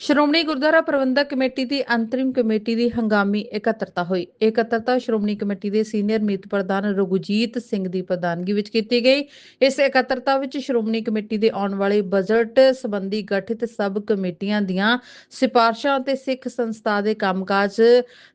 Shiromani Gurdwara Parbandhak committee ਦੀ ਅੰਤਰਿਮ committee ਦੀ ਹੰਗਾਮੀ ਇਕੱਤਰਤਾ ਹੋਈ। ਇਕੱਤਰਤਾ ਸ਼੍ਰੋਮਣੀ ਕਮੇਟੀ ਦੇ ਸੀਨੀਅਰ ਮੀਤ ਪ੍ਰਧਾਨ ਰਘੁਜੀਤ ਸਿੰਘ ਦੀ ਪ੍ਰਧਾਨਗੀ ਵਿੱਚ ਕੀਤੀ ਗਈ। ਇਸ ਇਕੱਤਰਤਾ ਵਿੱਚ ਸ਼੍ਰੋਮਣੀ ਕਮੇਟੀ ਦੇ ਆਉਣ ਵਾਲੇ ਬਜਟ ਸੰਬੰਧੀ ਗਠਿਤ ਸਬ ਕਮੇਟੀਆਂ ਦੀਆਂ ਸਿਫਾਰਸ਼ਾਂ ਅਤੇ ਸਿੱਖ ਸੰਸਥਾ ਦੇ ਕੰਮਕਾਜ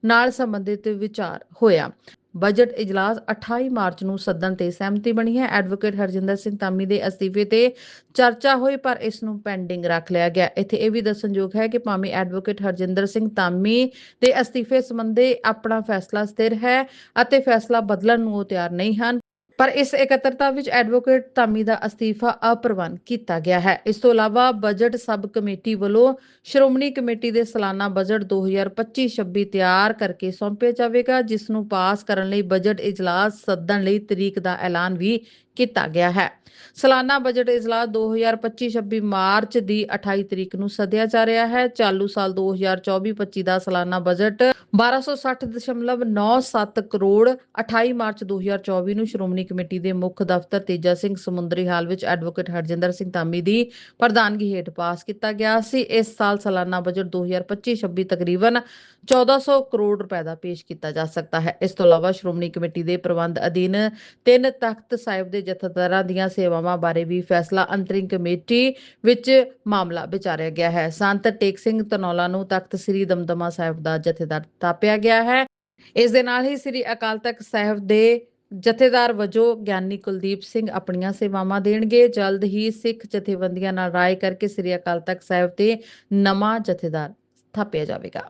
ਨਾਲ ਸੰਬੰਧਿਤ ਵਿਚਾਰ ਹੋਇਆ। ਬਜਟ ਇਜਲਾਸ 28 ਮਾਰਚ ਨੂੰ ਸੱਦਣ ਤੇ ਸਹਿਮਤੀ ਬਣੀ ਹੈ। ਐਡਵੋਕੇਟ ਹਰਜਿੰਦਰ ਸਿੰਘ ਧਾਮੀ ਦੇ ਅਸਤੀਫੇ ਤੇ ਚਰਚਾ ਹੋਈ, ਪਰ ਇਸ ਨੂੰ ਪੈਂਡਿੰਗ ਰੱਖ ਲਿਆ ਗਿਆ। ਇੱਥੇ ਇਹ ਵੀ ਦੱਸਣਯੋਗ ਹੈ ਕਿ ਭਾਵੇਂ ਐਡਵੋਕੇਟ ਹਰਜਿੰਦਰ ਸਿੰਘ ਧਾਮੀ ਦੇ ਅਸਤੀਫੇ ਸੰਬੰਧੀ ਆਪਣਾ ਫੈਸਲਾ ਸਥਿਰ ਹੈ ਅਤੇ ਫੈਸਲਾ ਬਦਲਣ ਨੂੰ ਉਹ ਤਿਆਰ ਨਹੀਂ ਹਨ ਪਰ ਇਸ ਇਕੱਤਰਤਾ ਵਿੱਚ ਐਡਵੋਕੇਟ ਧਾਮੀ ਦਾ ਅਸਤੀਫਾ ਅਪ੍ਰਵਾਨ ਕੀਤਾ ਗਿਆ ਹੈ। ਇਸ ਤੋਂ ਇਲਾਵਾ ਬਜਟ ਸਬ ਕਮੇਟੀ ਵੱਲੋਂ ਸ਼੍ਰੋਮਣੀ ਕਮੇਟੀ ਦੇ ਸਾਲਾਨਾ ਬਜਟ 2025-26 ਤਿਆਰ ਕਰਕੇ ਸੌਂਪਿਆ ਜਾਵੇਗਾ, ਜਿਸ ਨੂੰ ਪਾਸ ਕਰਨ ਲਈ ਬਜਟ ਇਜਲਾਸ ਸੱਦਣ ਲਈ ਤਰੀਕ ਦਾ ਐਲਾਨ ਵੀ ਕੀਤਾ ਗਿਆ ਹੈ। ਸਾਲਾਨਾ ਬਜਟ ਇਜਲਾਸ 2025-26 ਮਾਰਚ ਦੀ 28 ਤਰੀਕ ਨੂੰ ਸੱਦਿਆ ਜਾ ਰਿਹਾ ਹੈ। ਚਾਲੂ ਸਾਲ 2024-25 ਦਾ ਸਾਲਾਨਾ ਬਜਟ 1260.97 ਕਰੋੜ 28 ਮਾਰਚ 2024 ਨੂੰ ਸ਼੍ਰੋਮਣੀ ਕਮੇਟੀ ਦੇ ਮੁੱਖ ਦਫ਼ਤਰ ਤੇਜਾ ਸਿੰਘ ਸਮੁੰਦਰੀ ਹਾਲ ਵਿੱਚ ਐਡਵੋਕੇਟ ਹਰਜਿੰਦਰ ਸਿੰਘ ਧਾਮੀ ਦੀ ਪ੍ਰਧਾਨਗੀ ਹੇਠ ਪਾਸ ਕੀਤਾ ਗਿਆ ਸੀ। ਇਸ ਸਾਲ ਸਾਲਾਨਾ ਬਜਟ 2025-26 ਤਕਰੀਬਨ 1400 ਕਰੋੜ ਰੁਪਏ ਦਾ ਪੇਸ਼ ਕੀਤਾ ਜਾ ਸਕਦਾ ਹੈ। ਇਸ ਤੋਂ ਇਲਾਵਾ ਸ਼੍ਰੋਮਣੀ ਕਮੇਟੀ ਦੇ ਪ੍ਰਬੰਧ ਅਧੀਨ ਤਿੰਨ ਤਖਤ ਸਾਹਿਬ ਦੇ ਜਥੇਦਾਰਾਂ ਦੀਆਂ ਸੇਵਾਵਾਂ ਬਾਰੇ ਵੀ ਫੈਸਲਾ ਅੰਤਰਿੰਗ ਕਮੇਟੀ ਵਿੱਚ ਮਾਮਲਾ ਵਿਚਾਰਿਆ ਗਿਆ ਹੈ। ਸੰਤ ਟੇਕ ਸਿੰਘ ਤਨੌਲਾ ਨੂੰ ਤਖਤ ਸ੍ਰੀ ਦਮਦਮਾ ਸਾਹਿਬ ਦਾ ਜਥੇਦਾਰ ਥਾਪਿਆ ਗਿਆ ਹੈ। ਇਸ ਦੇ ਨਾਲ ਹੀ ਸ੍ਰੀ ਅਕਾਲ ਤਖਤ ਸਾਹਿਬ ਦੇ ਜਥੇਦਾਰ ਵਜੋਂ ਗਿਆਨੀ ਕੁਲਦੀਪ ਸਿੰਘ ਆਪਣੀਆਂ ਸੇਵਾਵਾਂ ਦੇਣਗੇ। ਜਲਦ ਹੀ ਸਿੱਖ ਜਥੇਬੰਦੀਆਂ ਨਾਲ ਰਾਏ ਕਰਕੇ ਸ੍ਰੀ ਅਕਾਲ ਤਖਤ ਸਾਹਿਬ ਤੇ ਨਵਾਂ ਜਥੇਦਾਰ ਥਾਪਿਆ ਜਾਵੇਗਾ।